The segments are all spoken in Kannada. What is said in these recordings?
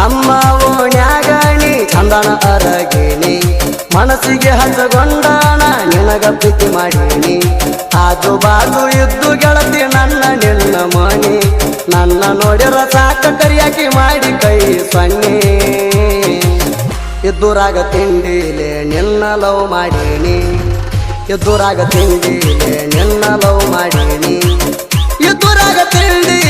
ನಮ್ಮ ಓಣ್ಯಾಗಣಿ, ಚಂದನ ಅರಗಿಣಿ. ಮನಸ್ಸಿಗೆ ಹಚ್ಚಗೊಂಡಾಣ ನಿನಗ ಪ್ರೀತಿ ಮಾಡೀನಿ. ಆಜು ಬಾಜು ಇದ್ದು ಗೆಳತಿ ನನ್ನ ನಿನ್ನ ಮಣಿ ನನ್ನ ನೋಡಿರ ಸಾಕ ಕರಿಯಾಕಿ ಮಾಡಿ ಕೈ ಸೊನ್ನೆ ಇದ್ದುರಾಗ ತಿಂಡಿಲೆ ನಿನ್ನ ಲವ್ ಮಾಡೀನಿ. ಎದುರಾಗ ತಿಂಡಿಲೆ ನಿನ್ನ ಲವ್ ಮಾಡೀನಿ. ಇದ್ದುರಾಗ ತಿಂಡಿಲೆ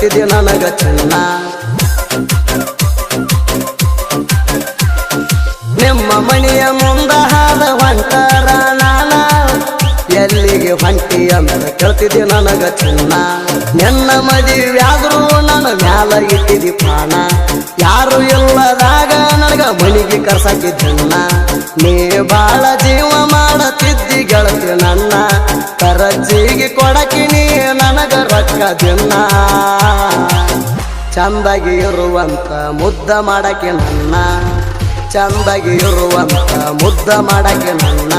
ಕೇಳ್ತಿದ್ದೆ ನನಗ ಚೆನ್ನ? ನಿಮ್ಮ ಮನೆಯ ಮುಂದ ಹಾದ ಹೊಂಟರ ನಾನ? ಎಲ್ಲಿಗೆ ಹೊಂಟಿ ಅಂತ ಕೇಳ್ತಿದ್ದೆ ನನಗ ಚೆನ್ನ? ನಿನ್ನ ಮದುವೆಯಾದ್ರೂ ನನ್ನ ಮ್ಯಾಲ ಇಟ್ಟಿದಿ ಪ್ರಾಣ. ಯಾರು ಇಲ್ಲದಾಗ ನನಗ ಮನಿಗೆ ಕರ್ಸಾಕಿದ್ದನ್ನ. ನೀ ಬಾಳ ಜೀವ ಮಾಡತಿದ್ದಿ ಗೆಳತಿ ನನ್ನ. ಕರಜಿಗೆ ಕೊಡಕಿ ನೀ ನನಗ ರೊಕ್ಕ ದಿನ ಚಂದಾಗಿ ಇರುವಂತ ಮುದ್ದ ಮಾಡಕ್ಕೆ ನನ್ನ. ಚಂದಾಗಿ ಇರುವಂತ ಮುದ್ದ ಮಾಡಕ್ಕೆ ನನ್ನ.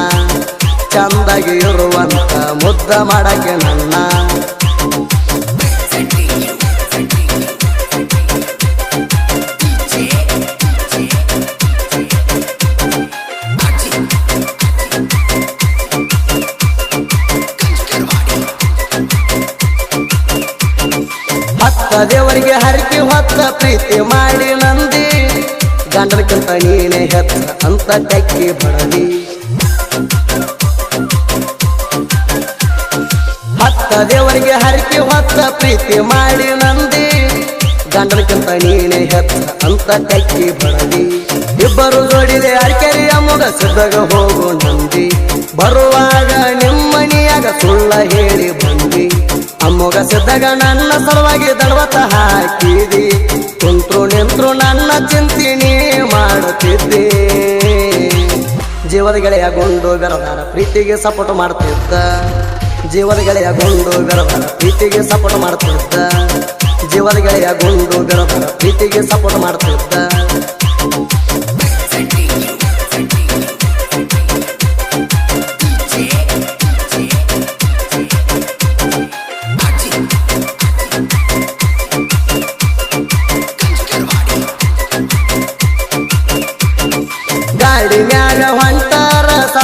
ಚಂದಾಗಿ ಇರುವಂತ ಮುದ್ದ ಮಾಡಕ್ಕೆ ನನ್ನ. ದೇವರಿಗೆ ಹರಕೆ ಹೊತ್ತ ಪ್ರೀತಿ ಮಾಡಿ ನಂದಿ. ಗಂಡನಕ್ಕಿಂತ ನೀನೇ ಹೆತ್ತ ಅಂತ ಕೈಕಿ ಬಡದಿ. ಹತ್ತ ದೇವರಿಗೆ ಹರಕೆ ಹೊತ್ತ ಪ್ರೀತಿ ಮಾಡಿ ನಂದಿ. ಗಂಡನಕ್ಕಿಂತ ನೀನೇ ಹೆತ್ತ ಅಂತ ಕೈಕಿ ಬಡದಿ. ಇಬ್ಬರು ಜೋಡಿದೆ ಅರ್ಕೆರಿಯ ಮುಗ ಸಿದ್ಧಗ ಹೋಗು ನಂದಿ. ಬರುವಾಗ ನಿಮ್ಮನಿಯಾಗ ಸುಳ್ಳ ಹೇಳಿ ಬಂದಿ. ಅಮ್ಮಗ ಸಿದ್ದಾಗ ನನ್ನ ಸಲುವಾಗಿ ದಡವತ ಹಾಕಿದಿ. ಕುಂತ್ರು ನಿಂತ್ರು ನನ್ನ ಚಿಂತಿನಿ ಮಾಡುತ್ತಿದ್ದೆ. ಜೀವದ ಗೆಳೆಯ ಗುಂಡು ಬೆರದಾರ ಪ್ರೀತಿಗೆ ಸಪೋರ್ಟ್ ಮಾಡ್ತಿದ್ದ. ಜೀವದ ಗೆಳೆಯ ಗುಂಡು ಬೆರದಾರ ಪ್ರೀತಿಗೆ ಸಪೋರ್ಟ್ ಮಾಡ್ತಿದ್ದ. ಜೀವದ ಗೆಳೆಯ ಗುಂಡು ಬೆರದಾರ ಪ್ರೀತಿಗೆ ಸಪೋರ್ಟ್ ಮಾಡ್ತಿದ್ದ.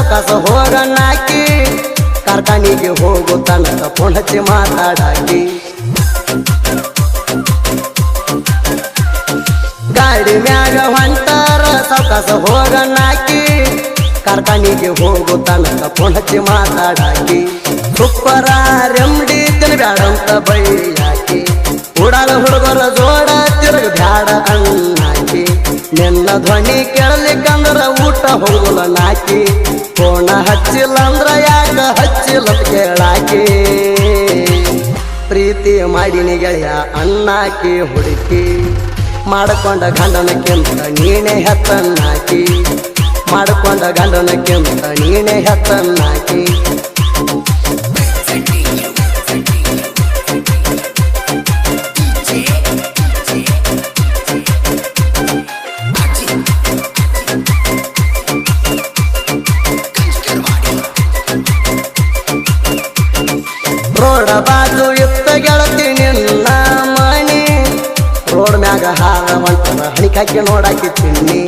ಹೊಂಟಾರ ಸಾವಕಾಸ ಹೋಗಣ್ಣಾಕಿ ಕಾರ್ಖಾನಿಗೆ ಹೋಗು ತನಕ ಫೋನ್ ಹಚ್ಚಿ ಮಾತಾಡಾಕಿ ಗಾಡಿ ಮ್ಯಾಗ ಹೊಂಟಾರ ಸಾವಕಾಸ ಹೋಗಣ್ಣಾಕಿ ಕಾರ್ಖಾನಿಗೆ ಹೋಗು ತನಕ ಫೋನ್ ಹಚ್ಚಿ ಮಾತಾಡಾಕಿ ಸುಪ್ಪರ ರೆಮ್ಡಿ ತಿನ್ಬ್ಯಾಡಂತ ಬೈಯಾಕಿ ಉಡಾಲ ಹುಡುಗರ ಜೋಡ ತಿರುಗ ಬ್ಯಾಡ ಅಣ್ಣಾಕಿ ನಿನ್ನ ಧ್ವನಿ ಕೇಳಲಿಕ್ಕಂದ್ರ ಊಟ ಹೋಗಲ ನಾಕಿ. ಕೋಣ ಹಚ್ಚಿಲ್ಲ ಅಂದ್ರ ಯಾಕ ಹಚ್ಚಿಲ್ಲ ಕೇಳಾಕಿ. ಪ್ರೀತಿ ಮಾಡಿನಿ ಗೆಳೆಯ ಅಣ್ಣಾಕಿ ಹುಡುಕಿ. ಮಾಡಿಕೊಂಡ ಕೆಂತ ನೀನೇ ಹೆತ್ತನ್ನಾಕಿ. ಮಾಡಿಕೊಂಡ ಕೆಂತ ನೀನೇ ಹೆತ್ತನ್ನಾಕಿ. ರೋಡ ಎತ್ತ ಗೆಳತಿ ನಿನ್ನ ಮನಿ. ರೋಡ್ ಮ್ಯಾಗ ಹಾರ ಹೊಂಟದ ಹಣಿಕಾಕಿ ನೋಡಾಕಿ ತಿನ್ನಿ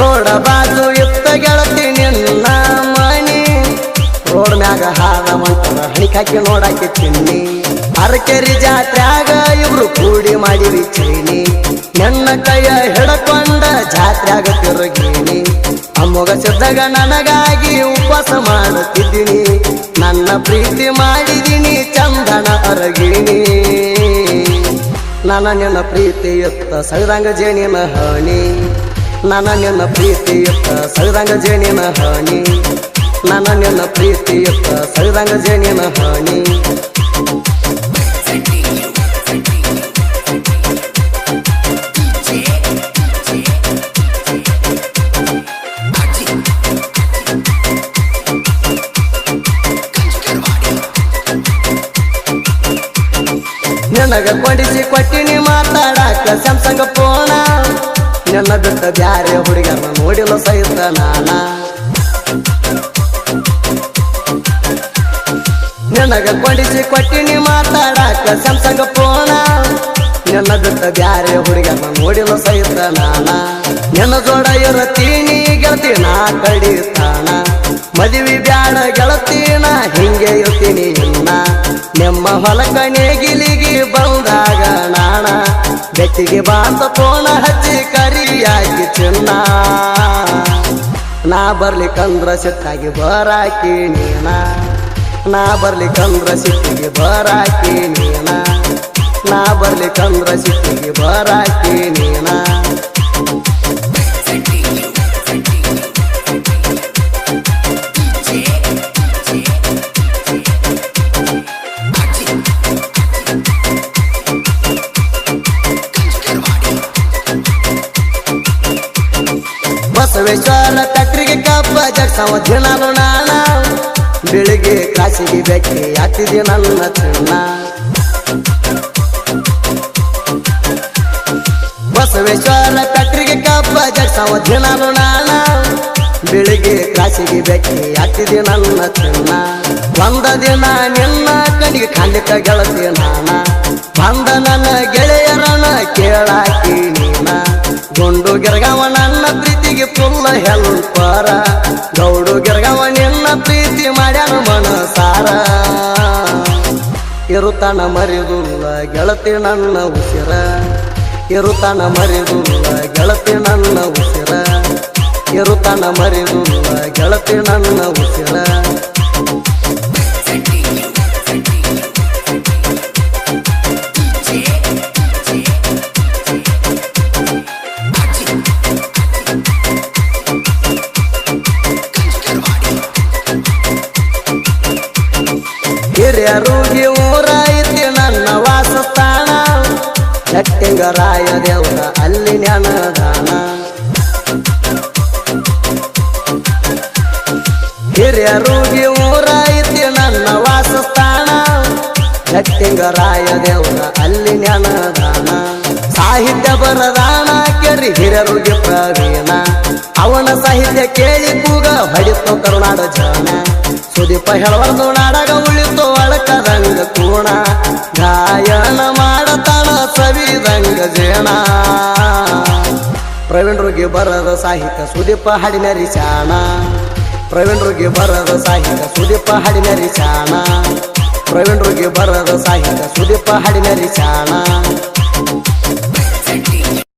ರೋಡ ಬಾಜು ಇತ್ತ ಗೆಳತಿ ನಿನ್ನ ಮನಿ. ರೋಡ್ ಮ್ಯಾಗ ಹಾರ ಹೊಂಟದ ಹಣಿಕಾಕಿ ನೋಡಾಕಿ ತಿನ್ನಿ ಅರಕೆರಿ ಜಾತ್ರ್ಯಾಗ ಇಬ್ರು ಕೂಡಿ ಮಾಡಿರಿ ಚೈನಿ. ನನ್ನ ಕೈಯ ಹಿಡಕೊಂಡ ಜಾತ್ರೆಗ ತಿರುಗೀನಿ. ಅಮ್ಮಗ ಸಿದ್ದಾಗ ನನಗಾಗಿ ಉಪವಾಸ ಮಾಡುತ್ತಿದ್ದೀನಿ. ನನ್ನ ಪ್ರೀತಿ ಮಾಡಿದೀನಿ, ಚಂದನ ಅರಗಿಣಿ ನನ್ನ ನಿನ್ನ ಪ್ರೀತಿ ಎತ್ತ ಸಗದಂಗ ಜೇನಿನ ಹಣಿ ನನ್ನ ನಿನ್ನ ಪ್ರೀತಿ ಎತ್ತ ಸಗದಂಗ ಜೇನಿನ ಹಣಿ ನನ್ನ ನಿನ್ನ ಪ್ರೀತಿ ಎತ್ತ ಸಗದಂಗ ಜೇನಿನ ಹಣಿ ನನಗ ಕೊಡಿಸಿ ಕೊಟ್ಟಿನಿ ಮಾತಾಡಾಕ ಸ್ಯಾಮ್ಸಂಗ್ ಫೋನ ನನ್ನ ಬಿಟ್ಟ ಬ್ಯಾರೆ ಹುಡುಗನ ನೋಡಿಲ್ಲ ಸಹಿತ ನಾನ. ನನಗ ಕೊಡಿಸಿ ಕೊಟ್ಟಿನಿ ಮಾತಾಡಾಕ ಸ್ಯಾಮ್ಸಂಗ್ ಫೋನ ನಿನ್ನ ಬಿಟ್ಟ ಬ್ಯಾರೆ ಹುಡುಗನ ನೋಡಿಲ್ಲ ಸಹಿತ ನಾನ. ನಿನ್ನ ಜೋಡ ಇರತೀನಿ ಗೆಳತಿ, ನಾ ಕಡಿತಾನ ಮದುವೆ ಬ್ಯಾಡ ಗೆಳತೀನ ಹಿಂಗೆ ಇರ್ತೀನಿ ಇನ್ನ ನಿಮ್ಮ ಹೊಲಕ ನೇಗಿಲಿಗೆ ಬಂದಾಗ ನಾಣ ಬೆಟ್ಟಿಗೆ ಬಾಂತ ತೋಣ ಹಚ್ಚಿ ಕರಿಯಾಗಿ ಚಿನ್ನ ನಾ ಬರ್ಲಿಕ್ಕಂದ್ರ ಸಿಟ್ಟಾಗಿ ಬರಾಕಿ ನೀನ. ನಾ ಬರ್ಲಿಕ್ಕಂದ್ರ ಸಿಟ್ಟಿಗೆ ಬರಾಕಿ ನೀನ. ನಾ ಬರ್ಲಿಕ್ಕಂದ್ರ ಸಿಟ್ಟಿಗೆ ಬರಾಕಿ ನೀನ ಬಸವೇಶ್ವರ ಕಟ್ರಿಗೆ ಕಬ್ಬ ಜಡ್ಸವ ದಿನಾಲು ನಾಣ ಬೆಳಿಗ್ಗೆ ಕಾಸಿಗೆ ಬೆಕ್ಕಿ ಹತ್ತಿದೆ ನನ್ನ ಚಿನ್ನ ಬಸವೇಶ್ವರ ಕಟ್ರಿಗೆ ಕಪ್ಪ ಜಡ್ಸವ ದಿನಾಲು ನಾನ. ಬೆಳಿಗ್ಗೆ ಕಾಸಿಗೆ ಬೆಕ್ಕಿ ಹತ್ತಿದೆ ನನ್ನ ಚಿನ್ನ ಬಂದ ದಿನ ನಿನ್ನ ಕಣಿಗೆ ಖಂಡಿತ ಗೆಳತಿ ನಾನ. ಬಂದ ನನ್ನ ಗೆಳೆಯರನ ಕೇಳಾಕಿ ನೀನ. ಗುಂಡು ಗಿರ್ಗವ ನನ್ನ ಪ್ರೀತಿಗೆ ಪುಲ್ಲ ಹೆಲ್ಪರ. ಗೌಡು ಗಿರ್ಗವ ನಿನ್ನ ಪ್ರೀತಿ ಮಾಡ್ಯಾನ ಮನಸಾರ. ಇರುತ್ತಾನ ಮರಿದುಲ್ಲ ಗೆಳತಿ ನನ್ನ ಉಸಿರ. ಇರುತ್ತಾನ ಮರೆದು ಗೆಳತಿ ನನ್ನ ಉಸಿರ. ಇರುತ್ತಾನ ಮರೆದು ಗೆಳತಿ ನನ್ನ ಉಸಿರ. ಚಟ್ಟಿಂಗರಾಯ ದೇವರ ಅಲ್ಲಿ ಜ್ಞಾನದಾನ. ಹಿರಿಯರುಗಿ ಊರಾಯಿತಿ ನನ್ನ ವಾಸಸ್ಥಾನ. ಜಟ್ಟಿಂಗರಾಯ ದೇವರ ಅಲ್ಲಿ ಜ್ಞಾನದಾನ. ಸಾಹಿತ್ಯ ಬರದಾನ ಕೆರಿ ಹಿರಿಯರುಗಿ ಪ್ರವೀಣ. ಅವನ ಸಾಹಿತ್ಯ ಕೇಳಿ ಕೂಗ ಹೊಡಿತು ಕರುನಾಡ ಜನ. ಸುದೀಪ ಹೇಳಬಾರ್ದು ನಾಡಗ ಉಳಿತು ಅಳಕದಂಗ ಕೋಣ. ಗಾಯನ ಮಾಡತಾಳ ಸವಿ ರಂಗ ಜೇಣ ಪ್ರವೀಣರಿಗೆ ಬರದ ಸಾಹಿತ್ಯ ಸುದೀಪ ಹಾಡಿನರಿ ರಿಚಾಣ ಪ್ರವೀಣರಿಗೆ ಬರದ ಸಾಹಿತ್ಯ ಸುದೀಪ ಹಾಡಿನರಿ ರಿಚಾಣ ಪ್ರವೀಣರಿಗೆ ಬರದ ಸಾಹಿತ್ಯ ಸುದೀಪ ಹಾಡಿನರಿ ಶಾಣ